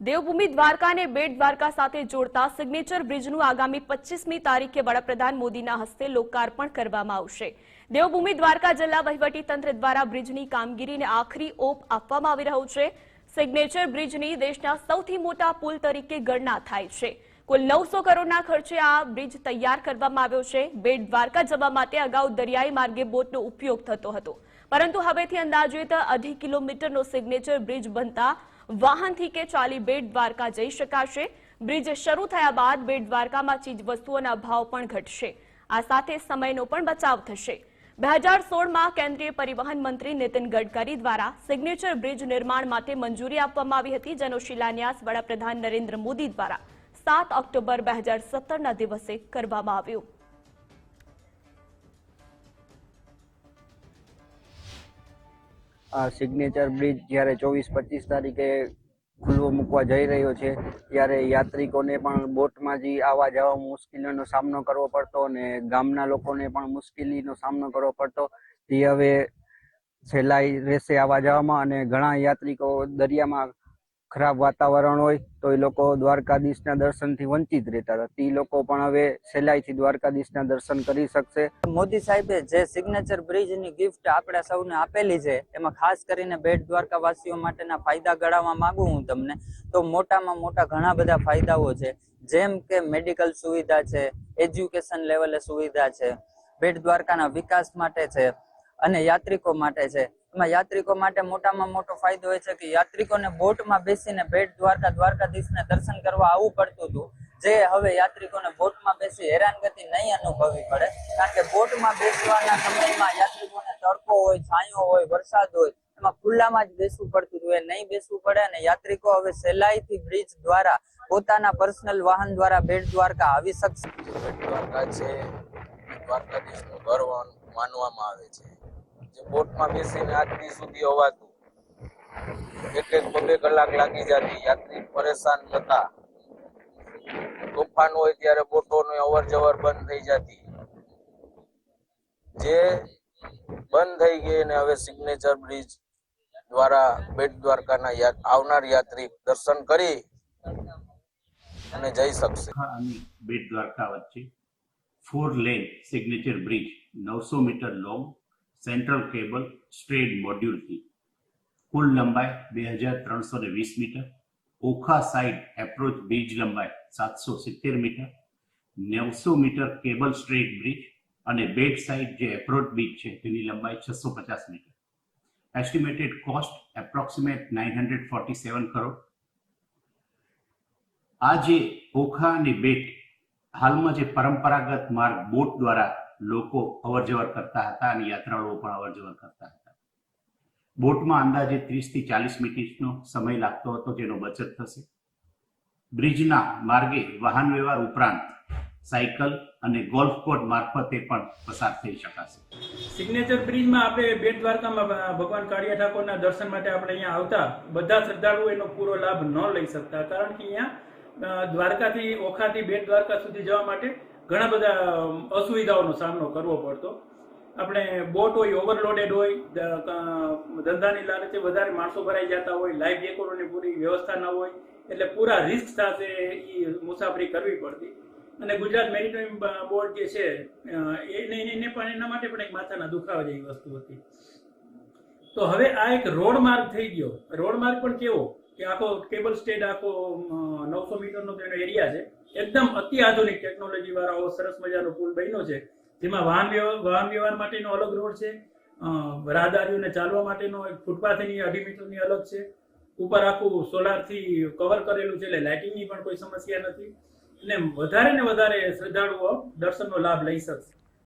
દેવભૂમિ દ્વારકા અને બેટ દ્વારકા સાથે જોડતા સિગ્નેચર બ્રિજનું આગામી પચીસમી તારીખે વડાપ્રધાન મોદીના હસ્તે લોકાર્પણ કરવામાં આવશે. દેવભૂમિ દ્વારકા જિલ્લા તંત્ર દ્વારા બ્રિજની કામગીરીને આખરી ઓપ આપવામાં આવી રહ્યો છે. સિગ્નેચર બ્રિજની દેશના સૌથી મોટા પુલ તરીકે ગણના થાય છે. કુલ નવસો કરોડના ખર્ચે આ બ્રિજ તૈયાર કરવામાં આવ્યો છે. બેટ દ્વારકા જવા માટે અગાઉ દરિયાઈ માર્ગે બોટનો ઉપયોગ થતો હતો. પરંતુ હવેથી અંદાજિત અઢી કિલોમીટરનો સિગ્નેચર બ્રિજ બનતા વાહનથી કે ચાલી બેટ દ્વારકા જઈ શકાશે. બ્રિજ શરૂ થયા બાદ બેટ દ્વારકામાં ચીજ વસ્તુઓના ભાવ પણ ઘટશે. આ સાથે સમયનો પણ બચાવ થશે. બે હજાર સોળમાં કેન્દ્રીય પરિવહન મંત્રી નીતિન ગડકરી દ્વારા સિગ્નેચર બ્રિજ નિર્માણ માટે મંજૂરી આપવામાં આવી હતી, જેનો શિલાન્યાસ વડાપ્રધાન નરેન્દ્ર મોદી દ્વારા સાત ઓક્ટોબર બે હજાર સત્તરના દિવસે કરવામાં આવ્યું. આ સિગ્નેચર બ્રિજ જ્યારે ચોવીસ પચીસ તારીખે ખુલ્લો મૂકવા જઈ રહ્યો છે, ત્યારે યાત્રિકોને પણ બોટમાં જે આવવા જવા મુશ્કેલીઓનો સામનો કરવો પડતો અને ગામના લોકોને પણ મુશ્કેલીનો સામનો કરવો પડતો. તે હવે છેલ્લા રહેશે આવવા જવામાં અને ઘણા યાત્રિકો દરિયામાં ખરાબ વાતાવરણ હોય તો એ લોકો દ્વારકાધીશના દર્શનથી વંચિત રહેતા હતા. તે લોકો પણ હવે સહેલાઈથી દ્વારકાધીશના દર્શન કરી શકશે. મોદી સાહેબે જે સિગ્નેચર બ્રિજની ગિફ્ટ આપણે સૌને આપેલી છે, એમાં ખાસ કરીને બેટ દ્વારકાવાસીઓ માટેના ફાયદા ગણાવવા માંગુ હું તમને. તો મોટામાં મોટા ઘણા બધા ફાયદાઓ છે. જેમ કે મેડિકલ સુવિધા છે એજ્યુકેશન લેવલે સુવિધા છે બેટ દ્વારકાના વિકાસ માટે છે, અને યાત્રિકો માટે છે. એમાં યાત્રિકો માટે મોટામાં મોટો ફાયદો એ છે કે યાત્રિકોને બોટમાં બેસીને ભેટ દ્વારકા, દ્વારકાધીશને દર્શન કરવા આવવું પડતું હતું. જે હવે યાત્રિકોને બોટમાં બેસી હેરાનગતિ નહીં અનુભવવી પડે. કારણ કે બોટમાં બેસવાના સમયમાં યાત્રિકોને તડકો હોય, છાંયો હોય, વરસાદ હોય, એમાં ખુલ્લામાં જ બેસવું પડતું હતું. એ નહીં બેસવું પડે અને યાત્રિકો હવે સહેલાઈથી બ્રિજ દ્વારા પોતાના પર્સનલ વાહન દ્વારા બેટ દ્વારકા આવી શકશે. દ્વારકા છે. દ્વારકાધીશનું ઘર માનવામાં આવે છે. જે બોટમાં બેસીને આજ સુધી હોવાતું એક એક બબે કલાક લાગી જતી, યાત્રી પરેશાન હતા તોફાન હોય ત્યારે બોટોની અવર જવર બંધ થઈ જતી. જે બંધ થઈ ગઈ અને હવે સિગ્નેચર બ્રિજ દ્વારા બેટ દ્વારકાના આવનાર યાત્રિક દર્શન કરી અને જઈ શકશે. બેટ દ્વારકા વચ્ચે ફોર લેન સિગ્નેચર બ્રિજ નવસો metre long central cable stayed મોડ્યુલથી કુલ લંબાઈ બે હજાર ત્રણસો ને વીસ metre. Okha side approach bridge લંબાઈ સાતસો સિત્તેર મીટર. નેવસો મીટર કેબલ સ્ટ્રેટ બ્રિજ અને બેટ સાઇડ જે એપ્રોચ બ્રિજ છે તેની લંબાઈ છસો પચાસ metre. Estimated cost approximate nine hundred forty seven crore આ જે ઓખા અને બેટ હાલમાં જે પરંપરાગત માર્ગ બોટ દ્વારા લોકો અવરજવર કરતા હતા અને યાત્રાળુઓ પણ અવરજવર કરતા હતા. બોટમાં અંદાજે ત્રીસથી ચાલીસ મિનિટનો સમય લાગતો હતો જેનો બચત થશે. બ્રિજના માર્ગે વાહન વ્યવહાર ઉપરાંત સાયકલ અને ગોલ્ફ કોર્ટ મારફતે પણ પસાર થઈ શકાશે. સિગ્નેચર બ્રિજમાં આપણે બેટ દ્વારકામાં ભગવાન કાળિયા ઠાકોરના દર્શન માટે આપણે અહીંયા આવતા બધા શ્રદ્ધાળુઓ એનો પૂરો લાભ ન લઈ શકતા. કારણ કે અહીંયા દ્વારકાથી ઓખાથી બેટ દ્વારકા સુધી જવા માટે ઘણા બધા અસુવિધાઓનો સામનો કરવો પડતો. આપણે બોટ હોય ઓવરલોડેડ હોય ધંધાની લાલચે વધારે માણસો ભરાઈ જતા હોય લાઈફ જેકોરોની પૂરી વ્યવસ્થા ન હોય, એટલે પૂરા રિસ્ક સાથે એ મુસાફરી કરવી પડતી. અને ગુજરાત મેરીટાઈમ બોર્ડ જે છે એને એને પણ એના માટે પણ એક માથાના દુખાવા જેવી વસ્તુ હતી. તો હવે આ એક રોડ માર્ગ થઈ ગયો. રોડ માર્ગ પણ કેવો? કે આખો કેબલ સ્ટેડ આખો નવસો મીટરનો તેનો એરિયા છે. એકદમ અતિ આધુનિક ટેકનોલોજી વાળો આવો સરસ મજાનો પુલ બન્યો છે. જેમાં વાહન વ્યવહાર વાહન વ્યવહાર માટેનો અલગ રોડ છે. રાહદારીઓને ચાલવા માટેનો એક ફૂટપાથની અઢી મીટરની અલગ છે. ઉપર આખું સોલારથી કવર કરેલું છે એટલે લાઇટિંગની પણ કોઈ સમસ્યા નથી. અને વધારે ને વધારે શ્રદ્ધાળુઓ દર્શનનો લાભ લઈ શકશે.